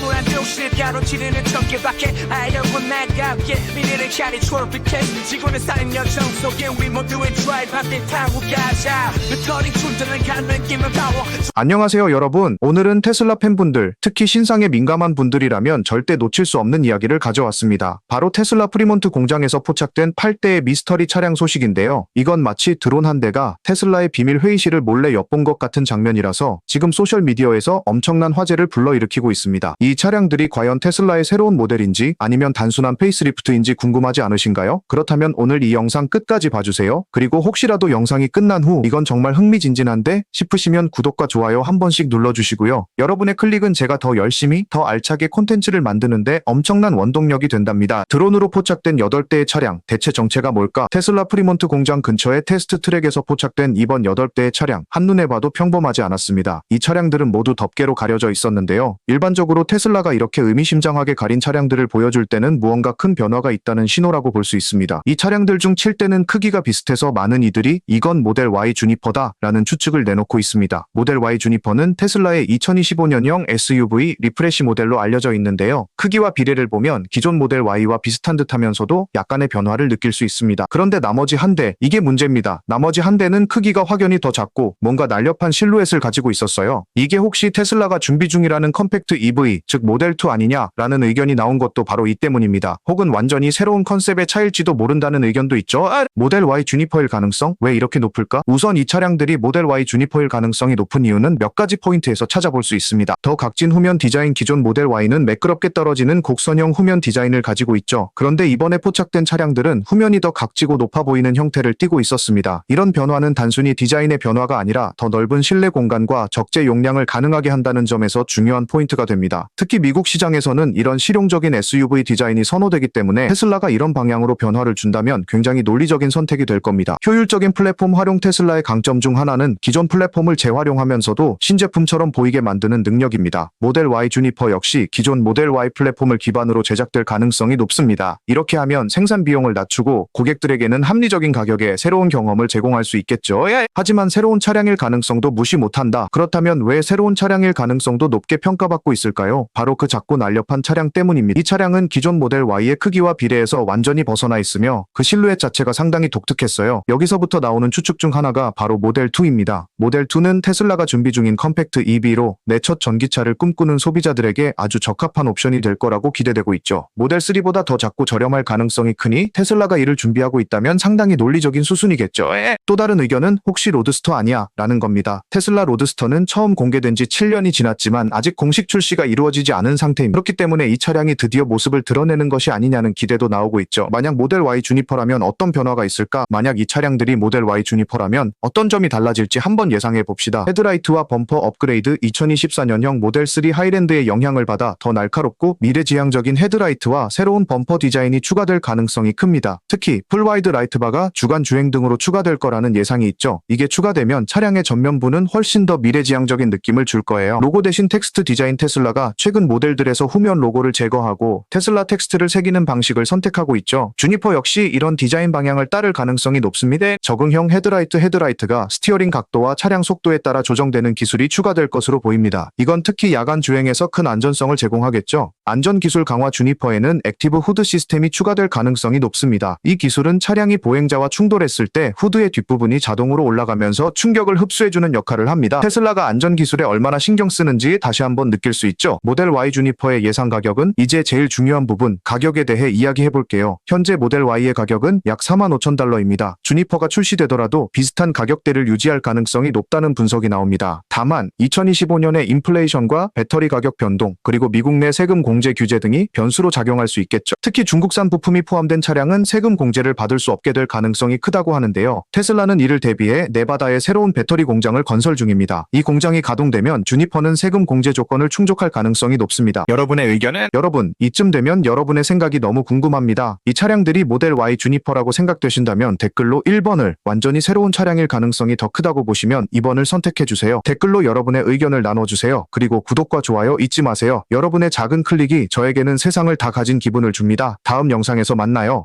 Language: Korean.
암울한 도시를 가로 지르는 전개밖에 알려고 나갑게 미래를 향해 초록빛에 지구는 쌓인 여정 속에 우리 모두의 드라이브 함께 타고 가자. 배터리 충전을 가는 김을 파워. 안녕하세요 여러분. 오늘은 테슬라 팬분들 특히 신상에 민감한 분들이라면 절대 놓칠 수 없는 이야기를 가져왔습니다. 바로 테슬라 프리몬트 공장에서 포착된 8대의 미스터리 차량 소식인데요. 이건 마치 드론 한 대가 테슬라의 비밀 회의실을 몰래 엿본 것 같은 장면이라서 지금 소셜미디어에서 엄청난 화제를 불러일으키고 있습니다. 이 차량들이 과연 테슬라의 새로운 모델인지 아니면 단순한 페이스리프트인지 궁금하지 않으신가요? 그렇다면 오늘 이 영상 끝까지 봐주세요 그리고 혹시라도 영상이 끝난 후 이건 정말 흥미진진한데 싶으시면 구독과 좋아요 한 번씩 눌러주시고요. 여러분의 클릭은 제가 더 열심히 더 알차게 콘텐츠를 만드는데 엄청난 원동력이 된답니다. 드론으로 포착된 8대의 차량 대체 정체가 뭘까? 테슬라 프리몬트 공장 근처의 테스트 트랙에서 포착된 이번 8대의 차량 한눈에 봐도 평범하지 않았습니다. 이 차량들은 모두 덮개로 가려져 있었는데요. 일반적으로 테슬라가 이렇게 의미심장하게 가린 차량들을 보여줄 때는 무언가 큰 변화가 있다는 신호라고 볼 수 있습니다. 이 차량들 중 7대는 크기가 비슷해서 많은 이들이 이건 모델 Y 주니퍼다 라는 추측을 내놓고 있습니다. 모델 Y 주니퍼는 테슬라의 2025년형 SUV 리프레시 모델로 알려져 있는데요. 크기와 비례를 보면 기존 모델 Y와 비슷한 듯 하면서도 약간의 변화를 느낄 수 있습니다. 그런데 나머지 한 대, 이게 문제입니다. 나머지 한 대는 크기가 확연히 더 작고 뭔가 날렵한 실루엣을 가지고 있었어요. 이게 혹시 테슬라가 준비 중이라는 컴팩트 EV, 즉 모델 2 아니냐라는 의견이 나온 것도 바로 이 때문입니다. 혹은 완전히 새로운 컨셉의 차일지도 모른다는 의견도 있죠. 아! 모델 Y 주니퍼일 가능성? 왜 이렇게 높을까? 우선 이 차량들이 모델 Y 주니퍼일 가능성이 높은 이유는 몇 가지 포인트에서 찾아볼 수 있습니다. 더 각진 후면 디자인 기존 모델 Y는 매끄럽게 떨어지는 곡선형 후면 디자인을 가지고 있죠. 그런데 이번에 포착된 차량들은 후면이 더 각지고 높아 보이는 형태를 띠고 있었습니다. 이런 변화는 단순히 디자인의 변화가 아니라 더 넓은 실내 공간과 적재 용량을 가능하게 한다는 점에서 중요한 포인트가 됩니다. 특히 미국 시장에서는 이런 실용적인 SUV 디자인이 선호되기 때문에 테슬라가 이런 방향으로 변화를 준다면 굉장히 논리적인 선택이 될 겁니다. 효율적인 플랫폼 활용 테슬라의 강점 중 하나는 기존 플랫폼을 재활용하면서도 신제품처럼 보이게 만드는 능력입니다. 모델 Y 주니퍼 역시 기존 모델 Y 플랫폼을 기반으로 제작될 가능성이 높습니다. 이렇게 하면 생산 비용을 낮추고 고객들에게는 합리적인 가격에 새로운 경험을 제공할 수 있겠죠. 예. 하지만 새로운 차량일 가능성도 무시 못한다. 그렇다면 왜 새로운 차량일 가능성도 높게 평가받고 있을까요? 바로 그 작고 날렵한 차량 때문입니다. 이 차량은 기존 모델 Y의 크기와 비례해서 완전히 벗어나 있으며 그 실루엣 자체가 상당히 독특했어요. 여기서부터 나오는 추측 중 하나가 바로 모델 2입니다. 모델 2는 테슬라가 준비 중인 컴팩트 EV로 내 첫 전기차를 꿈꾸는 소비자들에게 아주 적합한 옵션이 될 거라고 기대되고 있죠. 모델 3보다 더 작고 저렴할 가능성이 크니 테슬라가 이를 준비하고 있다면 상당히 논리적인 수순이겠죠. 에! 또 다른 의견은 혹시 로드스터 아니야? 라는 겁니다. 테슬라 로드스터는 처음 공개된 지 7년이 지났지만 아직 공식 출시가 이루어지 지 않은 상태입니다. 그렇기 때문에 이 차량이 드디어 모습을 드러내는 것이 아니냐는 기대도 나오고 있죠. 만약 모델 Y 주니퍼라면 어떤 변화가 있을까? 만약 이 차량들이 모델 Y 주니퍼라면 어떤 점이 달라질지 한번 예상해 봅시다. 헤드라이트와 범퍼 업그레이드 2024년형 모델 3 하이랜드의 영향을 받아 더 날카롭고 미래지향적인 헤드라이트와 새로운 범퍼 디자인이 추가될 가능성이 큽니다. 특히 풀와이드 라이트바가 주간 주행 등으로 추가될 거라는 예상이 있죠. 이게 추가되면 차량의 전면부는 훨씬 더 미래지향적인 느낌을 줄 거예요. 로고 대신 텍스트 디자인 테슬라가 최근 모델들에서 후면 로고를 제거하고 테슬라 텍스트를 새기는 방식을 선택하고 있죠. 주니퍼 역시 이런 디자인 방향을 따를 가능성이 높습니다. 적응형 헤드라이트 헤드라이트가 스티어링 각도와 차량 속도에 따라 조정되는 기술이 추가될 것으로 보입니다. 이건 특히 야간 주행에서 큰 안전성을 제공하겠죠. 안전 기술 강화 주니퍼에는 액티브 후드 시스템이 추가될 가능성이 높습니다. 이 기술은 차량이 보행자와 충돌했을 때 후드의 뒷부분이 자동으로 올라가면서 충격을 흡수해주는 역할을 합니다. 테슬라가 안전 기술에 얼마나 신경 쓰는지 다시 한번 느낄 수 있죠. 모델 Y 주니퍼의 예상 가격은 이제 제일 중요한 부분 가격에 대해 이야기해 볼게요. 현재 모델 Y의 가격은 약 4만 5천 달러입니다. 주니퍼가 출시되더라도 비슷한 가격대를 유지할 가능성이 높다는 분석이 나옵니다. 다만 2025년에 인플레이션과 배터리 가격 변동 그리고 미국 내 세금 공제 규제 등이 변수로 작용할 수 있겠죠. 특히 중국산 부품이 포함된 차량은 세금 공제를 받을 수 없게 될 가능성이 크다고 하는데요. 테슬라는 이를 대비해 네바다에 새로운 배터리 공장을 건설 중입니다. 이 공장이 가동되면 주니퍼는 세금 공제 조건을 충족할 가능성이 높습니다. 여러분의 의견은? 여러분, 이쯤 되면 여러분의 생각이 너무 궁금합니다. 이 차량들이 모델 Y 주니퍼라고 생각되신다면 댓글로 1번을 완전히 새로운 차량일 가능성이 더 크다고 보시면 2번을 선택해주세요. 댓글로 여러분의 의견을 나눠주세요. 그리고 구독과 좋아요 잊지 마세요. 여러분의 작은 클릭 이 저에게는 세상을 다 가진 기분을 줍니다. 다음 영상에서 만나요.